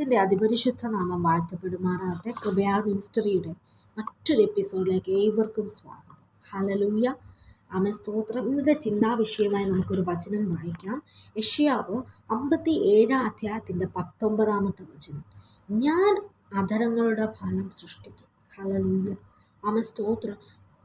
ദൈവത്തിന്റെ അതിപരിശുദ്ധ നാമം വാഴ്ത്തപ്പെടുമാറാകട്ടെ. കൃപയാൾ മിനിസ്റ്ററിയുടെ മറ്റൊരു എപ്പിസോഡിലേക്ക് ഏവർക്കും സ്വാഗതം. ഹലലൂയ ആമേ സ്തോത്രം. ഇന്നത്തെ ചിന്താവിഷയമായി നമുക്കൊരു വചനം വായിക്കാം. യഷ്യാവ് അമ്പത്തി ഏഴാം അധ്യായത്തിന്റെ പത്തൊമ്പതാമത്തെ വചനം. ഞാൻ അധരങ്ങളുടെ ഫലം സൃഷ്ടിക്കും. ഹലലൂയ ആമേ സ്തോത്രം.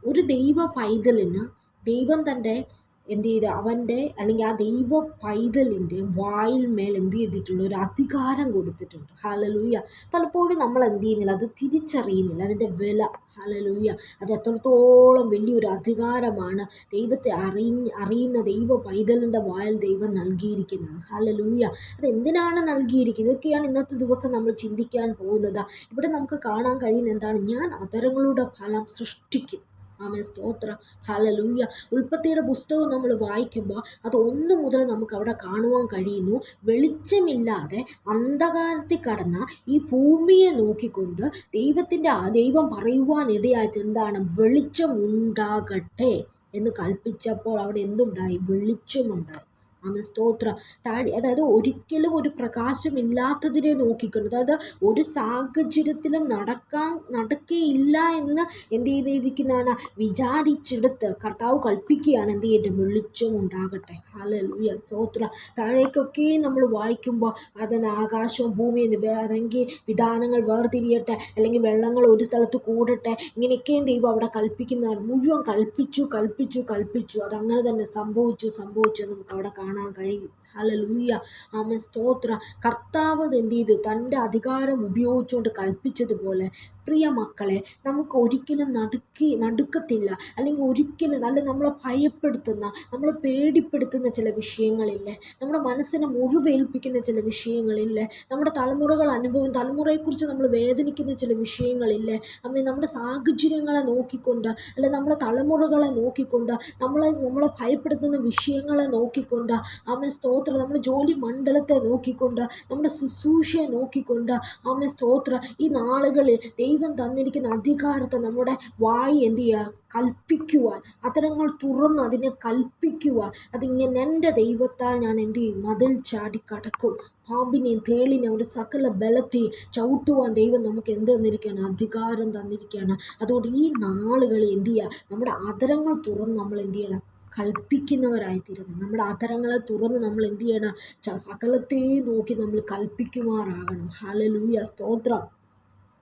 ഒരു ദൈവ പൈതലിന് ദൈവം തന്റെ എന്ത് ചെയ്ത് അവന്റെ അല്ലെങ്കിൽ ആ ദൈവ പൈതലിന്റെ വായിൽ മേൽ എന്ത് ചെയ്തിട്ടുണ്ട് ഒരു അധികാരം കൊടുത്തിട്ടുണ്ട്. ഹാലലൂയ പലപ്പോഴും നമ്മൾ എന്ത് ചെയ്യുന്നില്ല അത് തിരിച്ചറിയുന്നില്ല. അതിന്റെ വില ഹാലലൂയ അത് എത്രത്തോളം വലിയൊരു അധികാരമാണ് ദൈവത്തെ അറിഞ്ഞ് അറിയുന്ന ദൈവ പൈതലിന്റെ വായിൽ ദൈവം നൽകിയിരിക്കുന്നത്. ഹാലലൂയ അത് എന്തിനാണ് നൽകിയിരിക്കുന്നത്? ഇതൊക്കെയാണ് ഇന്നത്തെ ദിവസം നമ്മൾ ചിന്തിക്കാൻ പോകുന്നത്. ഇവിടെ നമുക്ക് കാണാൻ കഴിയുന്ന എന്താണ്? ഞാൻ അതരങ്ങളുടെ ഫലം സൃഷ്ടിക്കും. ആമേ സ്തോത്ര. ഹലലൂയ ഉൽപ്പത്തിയുടെ പുസ്തകം നമ്മൾ വായിക്കുമ്പോൾ അത് ഒന്ന് മുതൽ നമുക്ക് അവിടെ കാണുവാൻ കഴിയുന്നു. വെളിച്ചമില്ലാതെ അന്ധകാരത്തിൽ കടന്ന ഈ ഭൂമിയെ നോക്കിക്കൊണ്ട് ദൈവത്തിന്റെ ദൈവം പറയുവാനിടയായിട്ട് എന്താണ്? വെളിച്ചം ഉണ്ടാകട്ടെ എന്ന് കൽപ്പിച്ചപ്പോൾ അവിടെ എന്തുണ്ടായി? വെളിച്ചമുണ്ടായി. ആമ സ്തോത്ര. താഴെ അതായത് ഒരിക്കലും ഒരു പ്രകാശമില്ലാത്തതിനെ നോക്കിക്കൊണ്ട് അതായത് ഒരു സാഹചര്യത്തിലും നടക്കാൻ നടക്കുകയില്ല എന്ന് എന്ത് ചെയ്തിരിക്കുന്നതാണ്? വിചാരിച്ചെടുത്ത് കർത്താവ് കൽപ്പിക്കുകയാണ് എന്ത് ചെയ്യട്ടെ വെളിച്ചം ഉണ്ടാകട്ടെ. ഹല്ലേലൂയ സ്തോത്ര. താഴേക്കൊക്കെ നമ്മൾ വായിക്കുമ്പോൾ അതിന് ആകാശവും ഭൂമിയും അല്ലെങ്കിൽ വിധാനങ്ങൾ വേർതിരിയട്ടെ അല്ലെങ്കിൽ വെള്ളങ്ങൾ ഒരു സ്ഥലത്ത് കൂടട്ടെ ഇങ്ങനെയൊക്കെയും ദൈവം അവിടെ കൽപ്പിക്കുന്നതാണ്. മുഴുവൻ കൽപ്പിച്ചു കൽപ്പിച്ചു കൽപ്പിച്ചു. അതങ്ങനെ തന്നെ സംഭവിച്ചു സംഭവിച്ചു നമുക്ക് അവിടെ കാണാൻ കഴിയും ഹലലൂയ ആമ സ്തോത്ര. കർത്താവ് എന്ത് ചെയ്തു തന്റെ അധികാരം ഉപയോഗിച്ചുകൊണ്ട് കൽപ്പിച്ചതുപോലെ. പ്രിയ മക്കളെ നമുക്ക് ഒരിക്കലും നടുക്കി നടുക്കത്തില്ല. അല്ലെങ്കിൽ ഒരിക്കലും അല്ല നമ്മളെ ഭയപ്പെടുത്തുന്ന നമ്മളെ പേടിപ്പെടുത്തുന്ന ചില വിഷയങ്ങളില്ലേ? നമ്മുടെ മനസ്സിനെ മുറിവേൽപ്പിക്കുന്ന ചില വിഷയങ്ങളില്ലേ? നമ്മുടെ തലമുറകൾ അനുഭവം തലമുറയെക്കുറിച്ച് നമ്മൾ വേദനിക്കുന്ന ചില വിഷയങ്ങളില്ലേ? അമ്മ നമ്മുടെ സാഹചര്യങ്ങളെ നോക്കിക്കൊണ്ട് അല്ലെ നമ്മുടെ തലമുറകളെ നോക്കിക്കൊണ്ട് നമ്മളെ നമ്മളെ ഭയപ്പെടുത്തുന്ന വിഷയങ്ങളെ നോക്കിക്കൊണ്ട് അമ്മ സ്തോത്രം. നമ്മുടെ ജോലി മണ്ഡലത്തെ നോക്കിക്കൊണ്ട് നമ്മുടെ ശുശ്രൂഷയെ നോക്കിക്കൊണ്ട് അമ്മ സ്തോത്ര. ഈ നാളുകളിൽ ദൈവം തന്നിരിക്കുന്ന അധികാരത്തെ നമ്മുടെ വായി എന്ത് ചെയ്യുക? കൽപ്പിക്കുവാൻ. അത്തരങ്ങൾ തുറന്ന് അതിനെ കൽപ്പിക്കുവാൻ. അതിങ്ങനെ എന്റെ ദൈവത്താൽ ഞാൻ എന്ത് ചെയ്യും? മതിൽ ചാടി കടക്കും. പാമ്പിനെയും തേളിനെയും ഒരു സകല ബലത്തെയും ചവിട്ടുവാൻ ദൈവം നമുക്ക് എന്ത് തന്നിരിക്കുകയാണ്? അധികാരം തന്നിരിക്കുകയാണ്. അതുകൊണ്ട് ഈ നാളുകളിൽ എന്ത് ചെയ്യുക? നമ്മുടെ അതരങ്ങൾ തുറന്ന് നമ്മൾ എന്ത് ചെയ്യണം? കൽപ്പിക്കുന്നവരായി തീരണം നമ്മുടെ അധരങ്ങളെ തുറന്ന് നമ്മൾ എന്ത് ചെയ്യണം? സകലത്തെയും നോക്കി നമ്മൾ കൽപ്പിക്കുമാറാകണം. ഹാലലൂയ സ്തോത്രം.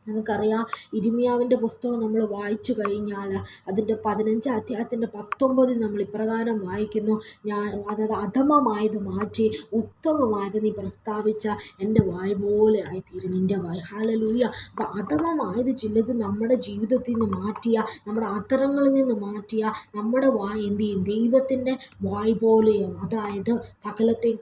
നമുക്കറിയാം ഇരിമിയാവിന്റെ പുസ്തകം നമ്മൾ വായിച്ചു കഴിഞ്ഞാൽ അതിന്റെ പതിനഞ്ച് അധ്യായത്തിന്റെ പത്തൊമ്പതിൽ നമ്മൾ ഇപ്രകാരം വായിക്കുന്നു ഞാൻ അതായത് അധമമായത് മാറ്റി ഉത്തമമായത് നീ പ്രസ്താവിച്ച എന്റെ വായ് പോലെ ആയിത്തീരും നിന്റെ വായ്. ഹാലലൂയ അപ്പം അധമമായത് ചിലത് നമ്മുടെ ജീവിതത്തിൽ നിന്ന് മാറ്റിയ നമ്മുടെ അത്തരങ്ങളിൽ നിന്ന് മാറ്റിയ നമ്മുടെ വായ് എന്ത് ചെയ്യും? ദൈവത്തിന്റെ വായ് പോലെയും അതായത് സകലത്തെയും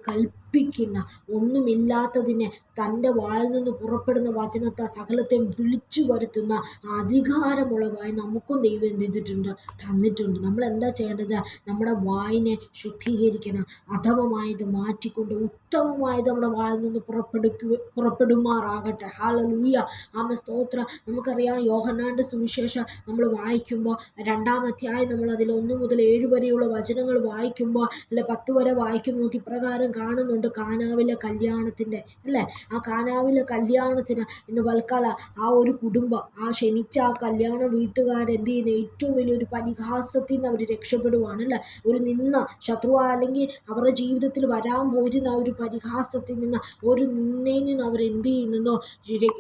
കൽപ്പിക്കുന്ന ഒന്നുമില്ലാത്തതിനെ തന്റെ വായിൽ നിന്ന് പുറപ്പെടുന്ന വചനത്തെ സകലത്തെയും വിളിച്ചു വരുത്തുന്ന അധികാരമുള്ളവായി നമുക്കും ദൈവം എന്ത് ചെയ്തിട്ടുണ്ട്? തന്നിട്ടുണ്ട്. നമ്മൾ എന്താ ചെയ്യേണ്ടത്? നമ്മുടെ വായിനെ ശുദ്ധീകരിക്കണം. അധമമായത് മാറ്റിക്കൊണ്ട് ഉത്തമമായത് നമ്മുടെ വായിൽ നിന്ന് പുറപ്പെടുക്കുക പുറപ്പെടുമാറാകട്ടെ. ഹാലലൂയ ആമ സ്തോത്ര. നമുക്കറിയാം യോഹനാണ്ട് സുവിശേഷം നമ്മൾ വായിക്കുമ്പോൾ രണ്ടാമധ്യായം നമ്മൾ അതിൽ ഒന്ന് മുതൽ ഏഴ് വരെയുള്ള വചനങ്ങൾ വായിക്കുമ്പോൾ അല്ലെ പത്ത് വരെ വായിക്കുമ്പോൾ ഇപ്രകാരം കാണുന്നുണ്ട്. കാനാവിലെ കല്യാണത്തിന്റെ അല്ലേ? ആ കാനാവിലെ കല്യാണത്തിന് ഇന്ന് വൽക്കാല ആ ഒരു കുടുംബം ആ ക്ഷണിച്ച ആ കല്യാണ വീട്ടുകാരെന്ത് ചെയ്യുന്ന? ഏറ്റവും വലിയൊരു പരിഹാസത്തിൽ നിന്ന് അവർ രക്ഷപ്പെടുവാണ് അല്ലേ? ഒരു നിന്ന ശത്രു അല്ലെങ്കിൽ അവരുടെ ജീവിതത്തിൽ വരാൻ പോയിരുന്ന ആ ഒരു പരിഹാസത്തിൽ നിന്ന് ഒരു നിന്നയിൽ നിന്ന് അവർ എന്ത് ചെയ്യുന്നതോ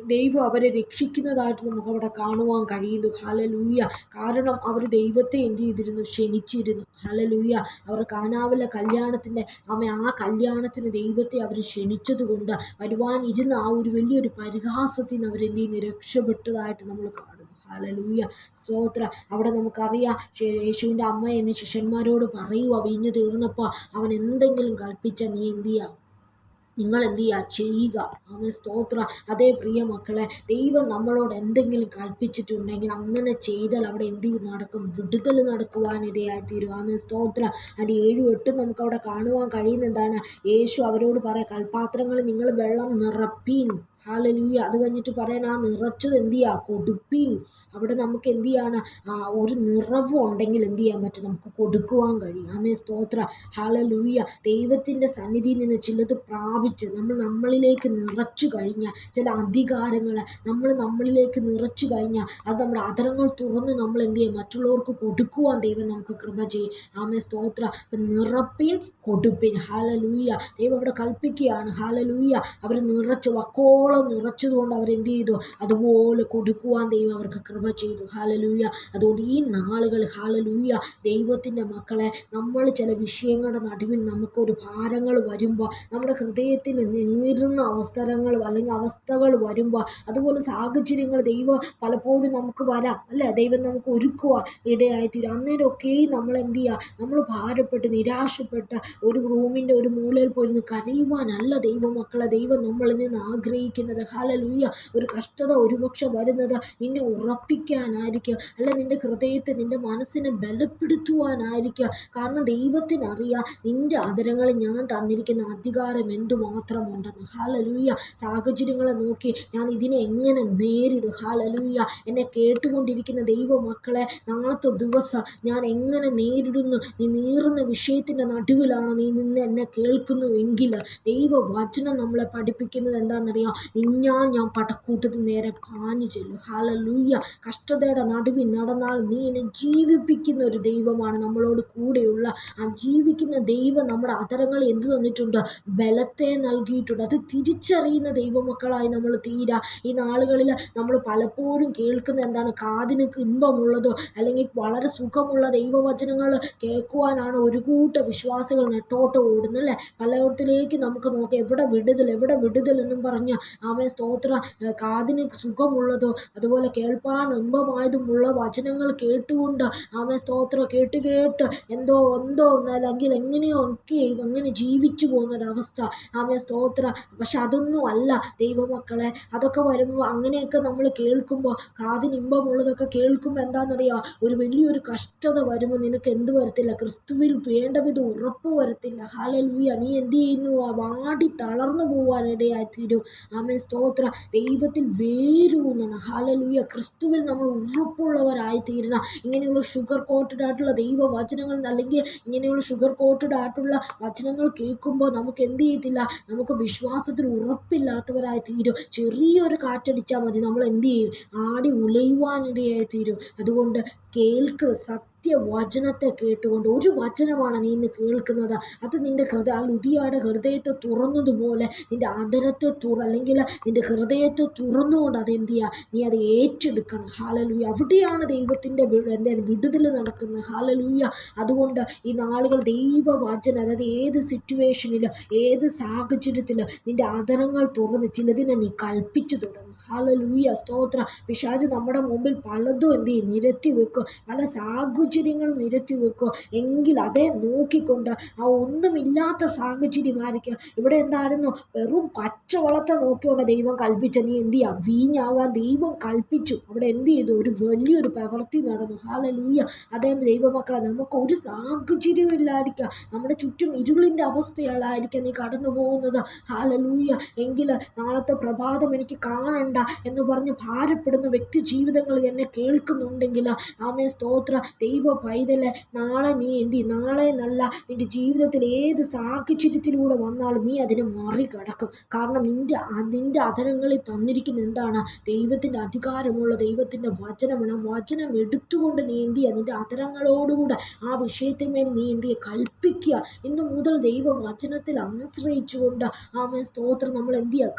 ദൈവം അവരെ രക്ഷിക്കുന്നതായിട്ട് നമുക്ക് അവിടെ കാണുവാൻ കഴിയുന്നു. ഹലലൂയ കാരണം അവർ ദൈവത്തെ എന്ത് ചെയ്തിരുന്നു? ക്ഷണിച്ചിരുന്നു. ഹലലൂയ അവർ കാനാവിലെ കല്യാണത്തിന്റെ അമ്മ ആ കല്യാണത്തിന് ദൈവത്തെ അവർ ക്ഷണിച്ചത് കൊണ്ട് വരുവാനിരുന്ന ആ ഒരു വലിയൊരു പരിഹാസത്തിൽ നിന്ന് അവരെന്ത് ചെയ്യുന്നു? രക്ഷപ്പെട്ടതായിട്ട് നമ്മൾ കാണുന്നു. ഹാലലൂയ സ്തോത്ര. അവിടെ നമുക്കറിയാം യേശുവിന്റെ അമ്മ എന്ന് ശിഷ്യന്മാരോട് പറയുക വീഞ്ഞു തീർന്നപ്പോൾ അവൻ എന്തെങ്കിലും കൽപ്പിച്ച നീ എന്ത് ചെയ്യുക നിങ്ങൾ എന്ത് ചെയ്യുക? ചെയ്യുക ആമ സ്തോത്ര. അതേ പ്രിയ മക്കളെ ദൈവം നമ്മളോട് എന്തെങ്കിലും കൽപ്പിച്ചിട്ടുണ്ടെങ്കിൽ അങ്ങനെ ചെയ്താൽ അവിടെ എന്ത് നടക്കും. വിടുതൽ നടക്കുവാനിടയായി തീരും. ആമ സ്തോത്ര. അതിന്റെ ഏഴും എട്ടും നമുക്ക് അവിടെ കാണുവാൻ കഴിയുന്ന എന്താണ് യേശു അവരോട് പറയാം കൽപ്പാത്രങ്ങൾ നിങ്ങൾ വെള്ളം നിറപ്പീൻ. ഹാലലൂയ അത് കഴിഞ്ഞിട്ട് പറയണ ആ നിറച്ചത് എന്ത് ചെയ്യുക കൊടുപ്പിൻ. അവിടെ നമുക്ക് എന്ത് ചെയ്യാണ്? ആ ഒരു നിറവും ഉണ്ടെങ്കിൽ എന്ത് ചെയ്യാൻ പറ്റും? നമുക്ക് കൊടുക്കുവാൻ കഴിയും. ആമേ സ്തോത്ര. ഹാലലൂയ ദൈവത്തിന്റെ സന്നിധിയിൽ നിന്ന് ചിലത് പ്രാപിച്ച് നമ്മൾ നമ്മളിലേക്ക് നിറച്ചു കഴിഞ്ഞാൽ ചില അധികാരങ്ങൾ നമ്മൾ നമ്മളിലേക്ക് നിറച്ചു കഴിഞ്ഞാൽ അത് നമ്മുടെ അതരങ്ങൾ തുറന്ന് നമ്മൾ എന്ത് ചെയ്യും? മറ്റുള്ളവർക്ക് കൊടുക്കുവാൻ ദൈവം നമുക്ക് കൃപ ചെയ്യും. ആമേ സ്തോത്ര. നിറപ്പിൻ കൊടുപ്പിൻ. ഹാലലൂയ ദൈവം അവിടെ കൽപ്പിക്കുകയാണ്. ഹാലലൂയ അവർ നിറച്ച് വക്കോളം നിറച്ചതുകൊണ്ട് എന്ത് ചെയ്തു? അതുപോലെ കൊടുക്കുവാൻ ദൈവം അവർക്ക് കൃപ ചെയ്തു. ഹാലലൂയ അതുകൊണ്ട് ഈ നാളുകൾ ഹാലലൂയ ദൈവത്തിന്റെ മക്കളെ നമ്മൾ ചില വിഷയങ്ങളുടെ നടുവിൽ നമുക്കൊരു ഭാരങ്ങൾ വരുമ്പോൾ നമ്മുടെ ഹൃദയത്തിൽ നേരുന്ന അവസരങ്ങൾ അല്ലെങ്കിൽ അവസ്ഥകൾ വരുമ്പോൾ അതുപോലെ സാഹചര്യങ്ങൾ ദൈവം പലപ്പോഴും നമുക്ക് വരാം. അല്ലേ? ദൈവം നമുക്ക് ഒരുക്കുക ഇടയായിത്തീരും. അന്നേരമൊക്കെയും നമ്മൾ എന്ത് ചെയ്യുക? നമ്മൾ ഭാരപ്പെട്ട് നിരാശപ്പെട്ട് ഒരു റൂമിന്റെ ഒരു മൂലയിൽ പോയിരുന്ന് കരയുവാനല്ല ദൈവമക്കളെ. ദൈവം നമ്മളിൽ നിന്ന് ആഗ്രഹിക്കുന്നത് ഹാലലൂയ ഒരു കഷ്ടത ഒരുപക്ഷെ വരുന്നത് നിന്നെ ഉറപ്പിക്കാനായിരിക്കും. അല്ല നിന്റെ ഹൃദയത്തെ നിന്റെ മനസ്സിനെ ബലപ്പെടുത്തുവാനായിരിക്കുക കാരണം ദൈവത്തിനറിയാം നിന്റെ അതരങ്ങളിൽ ഞാൻ തന്നിരിക്കുന്ന അധികാരം എന്തുമാത്രമുണ്ടെന്ന്. ഹാലലൂയ സാഹചര്യങ്ങളെ നോക്കി ഞാൻ ഇതിനെ എങ്ങനെ നേരിടും? ഹാലലൂയ എന്നെ കേട്ടുകൊണ്ടിരിക്കുന്ന ദൈവമക്കളെ നാളത്തെ ദിവസം ഞാൻ എങ്ങനെ നേരിടുന്നു? നീ നീറുന്ന വിഷയത്തിന്റെ നടുവിലാണോ നീ നിന്ന് എന്നെ കേൾക്കുന്നു എങ്കിൽ ദൈവവചനം നമ്മളെ പഠിപ്പിക്കുന്നത് എന്താണെന്നറിയാം? നിന്നാൻ ഞാൻ പടക്കൂട്ടത്തിന് നേരെ പാഞ്ഞു ചെല്ലും. ഹാലലൂയ കഷ്ടതയുടെ നടുവിൽ നടന്നാൽ നീ എന്നെ ജീവിപ്പിക്കുന്ന ഒരു ദൈവമാണ് നമ്മളോട് കൂടെയുള്ള. ആ ജീവിക്കുന്ന ദൈവം നമ്മുടെ അതരങ്ങൾ എന്ത് തന്നിട്ടുണ്ട്? ബലത്തെ നൽകിയിട്ടുണ്ട്. അത് തിരിച്ചറിയുന്ന ദൈവമക്കളായി നമ്മൾ തീരാ. ഈ നാളുകളിൽ നമ്മൾ പലപ്പോഴും കേൾക്കുന്ന എന്താണ്? കാതിന് ഇമ്പമുള്ളതോ അല്ലെങ്കിൽ വളരെ സുഖമുള്ള ദൈവവചനങ്ങൾ കേൾക്കുവാനാണ് ഒരു കൂട്ട വിശ്വാസികൾ നെട്ടോട്ട് ഓടുന്നല്ലേ പലയിടത്തിലേക്ക് നമുക്ക് നോക്കാം. എവിടെ വിടുതൽ എവിടെ വിടുതൽ എന്നും പറഞ്ഞ് ആമേ സ്തോത്ര. കാതിന് സുഖമുള്ളതോ. അതുപോലെ കേൾപ്പാൻ ഇമ്പമായതുമുള്ള വചനങ്ങൾ കേട്ടുകൊണ്ട് അവൻ സ്തോത്ര. കേട്ട് കേട്ട് എന്തോ എന്തോ അല്ലെങ്കിൽ എങ്ങനെയോ ഒക്കെ അങ്ങനെ ജീവിച്ചു പോകുന്നൊരവസ്ഥ. അവൻ സ്തോത്ര. പക്ഷെ അതൊന്നും അല്ല ദൈവമക്കളെ. അതൊക്കെ വരുമ്പോൾ അങ്ങനെയൊക്കെ നമ്മൾ കേൾക്കുമ്പോൾ കാതിന് ഇമ്പമുള്ളതൊക്കെ കേൾക്കുമ്പോൾ എന്താണെന്നറിയാം? ഒരു വലിയൊരു കഷ്ടത വരുമ്പോൾ നിനക്ക് എന്ത് വരത്തില്ല? ക്രിസ്തുവിൽ വേണ്ട വിധം ഉറപ്പ് വരത്തില്ല. ഹാലലൂയ നീ എന്ത് ചെയ്യുന്നു? വാടി തളർന്നു പോകാനിടയായി തീരും ആമേ സ്തോത്ര. ദൈവത്തിൽ വേരൂന്നാണ്. ഹാലലൂയ ക്രിസ്തുവിൽ നമ്മൾ ഉറപ്പുള്ളവരായിത്തീരണം. ഇങ്ങനെയുള്ള ഷുഗർ കോട്ടഡ് ആയിട്ടുള്ള ദൈവവചനങ്ങൾ അല്ലെങ്കിൽ ഇങ്ങനെയുള്ള ഷുഗർ കോട്ടഡ് ആയിട്ടുള്ള വചനങ്ങൾ കേൾക്കുമ്പോൾ നമുക്ക് എന്ത് ചെയ്യത്തില്ല? നമുക്ക് വിശ്വാസത്തിൽ ഉറപ്പില്ലാത്തവരായി തീരും ചെറിയൊരു കാറ്റടിച്ചാൽ മതി. നമ്മൾ എന്ത് ചെയ്യും? ആടി ഉലയുവാനിടയായി തീരും അതുകൊണ്ട് കേൾക്ക് സത്യം. സത്യവചനത്തെ കേട്ടുകൊണ്ട് ഒരു വചനമാണ് നീ ഇന്ന് കേൾക്കുന്നത്. അത് നിന്റെ ഹൃദയ ആ ഹൃദയത്തെ തുറന്നതുപോലെ നിന്റെ അതരത്തെ തുറ അല്ലെങ്കിൽ നിന്റെ ഹൃദയത്തെ തുറന്നുകൊണ്ട് അത് എന്ത് ചെയ്യുക? നീ അത് ഏറ്റെടുക്കണം. ഹാലലൂയ അവിടെയാണ് ദൈവത്തിന്റെ എന്താ വിടുതൽ നടക്കുന്നത്. ഹാലലൂയ അതുകൊണ്ട് ഈ നാളുകൾ ദൈവവചനം അതായത് ഏത് സിറ്റുവേഷനിൽ ഏത് സാഹചര്യത്തിൽ നിന്റെ അതരങ്ങൾ തുറന്ന് ചിലതിനെ നീ കൽപ്പിച്ചു തുടങ്ങും ഹാലലൂയ സ്തോത്ര. പിശാജ് നമ്മുടെ മുമ്പിൽ പലതും എന്ത് ചെയ്യും? നിരത്തി വെക്കും. പല സാഹചര്യങ്ങളും നിരത്തി വെക്കും. എങ്കിൽ അതേ നോക്കിക്കൊണ്ട് ആ ഒന്നുമില്ലാത്ത സാഹചര്യമായിരിക്കും. ഇവിടെ എന്തായിരുന്നു? വെറും പച്ചവളത്തെ നോക്കിക്കൊണ്ട് ദൈവം കൽപ്പിച്ച നീ എന്ത് ചെയ്യാം? വീഞ്ഞാകാൻ ദൈവം കൽപ്പിച്ചു. അവിടെ എന്ത് ചെയ്തു? ഒരു വലിയൊരു പ്രവൃത്തി നടന്നു. ഹാലലൂയ അതേ ദൈവമക്കളെ നമുക്ക് ഒരു സാഹചര്യവും ഇല്ലായിരിക്കാം. നമ്മുടെ ചുറ്റും ഇരുളിന്റെ അവസ്ഥയാലായിരിക്കാം നീ കടന്നു പോകുന്നത് ഹാലലൂയ എങ്കിൽ നാളത്തെ പ്രഭാതം എനിക്ക് കാണണ്ട എന്ന് പറഞ്ഞ് ഭാരപ്പെടുന്ന വ്യക്തി ജീവിതങ്ങൾ എന്നെ കേൾക്കുന്നുണ്ടെങ്കിൽ ആമേ സ്തോത്ര. ദൈവ പൈതലെ നാളെ നീ എന്തി നാളെ നല്ല നിന്റെ ജീവിതത്തിൽ ഏത് സാഹചര്യത്തിലൂടെ വന്നാലും നീ അതിനെ മറികടക്കും. കാരണം നിന്റെ നിന്റെ അധരങ്ങളിൽ തന്നിരിക്കുന്ന എന്താണ്? ദൈവത്തിന്റെ അധികാരമുള്ള ദൈവത്തിന്റെ വചനമാണ്. വചനം എടുത്തുകൊണ്ട് നീ എന്ത് ചെയ്യുക? നിന്റെ അധരങ്ങളോടുകൂടെ ആ വിഷയത്തിന്മേൽ നീ എന്ത് ചെയ്യുക? കൽപ്പിക്കുക. ഇന്ന് മുതൽ ദൈവ വചനത്തിൽ ആശ്രയിച്ചുകൊണ്ട് ആമേ സ്തോത്രം. നമ്മൾ എന്ത് ചെയ്യുക?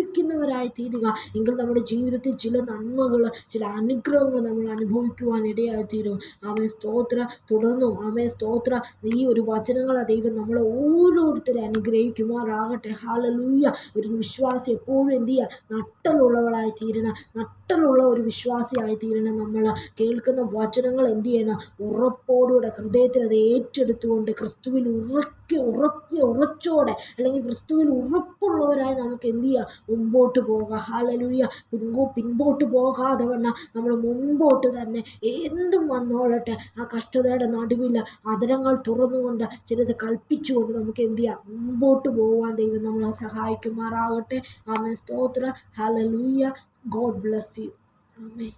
കൽപ്പിക്കുന്നവരായി തീരുക എങ്കിൽ നമ്മുടെ ജീവിതത്തിൽ ചില നന്മകൾ ചില അനുഗ്രഹങ്ങൾ നമ്മൾ അനുഭവിക്കുവാൻ ഇടയായി തീരും ആമേ സ്തോത്ര. തുടർന്നും. ആമേ സ്തോത്ര. ഈ ഒരു വചനങ്ങളെ ദൈവം നമ്മളെ ഓരോരുത്തരെ അനുഗ്രഹിക്കുമാറാകട്ടെ. ഹാലലൂയ ഒരു വിശ്വാസി എപ്പോഴും എന്ത് ചെയ്യുക നട്ടലുള്ളവളായി തീരണം നട്ടലുള്ള ഒരു വിശ്വാസിയായി തീരണം നമ്മൾ. കേൾക്കുന്ന വചനങ്ങൾ എന്ത് ചെയ്യണം? ഉറപ്പോടുകൂടെ ഹൃദയത്തിൽ അത് ഏറ്റെടുത്തുകൊണ്ട് ക്രിസ്തുവിൽ ഉറക്കി ഉറക്കി ഉറച്ചോടെ അല്ലെങ്കിൽ ക്രിസ്തുവിൽ ഉറപ്പുള്ളവരായി നമുക്ക് എന്ത് ചെയ്യാം? മുമ്പോട്ട് പോകാം. ഹാലലൂയ പിൻകോ പിൻപോട്ട് പോകാതെ വണ്ണം നമ്മൾ മുമ്പോട്ട് തന്നെ എന്തും വന്നോളട്ടെ. ആ കഷ്ടതയുടെ നടുവിൽ അതരങ്ങൾ തുറന്നുകൊണ്ട് ചിലത് കൽപ്പിച്ചുകൊണ്ട് നമുക്ക് എന്ത് ചെയ്യാം? മുമ്പോട്ട് പോകാൻ ദൈവം നമ്മളെ സഹായിക്കുമാറാകട്ടെ. ആമേ സ്തോത്ര. ഹാലലൂയ ഗോഡ് ബ്ലസ് യു ആമേ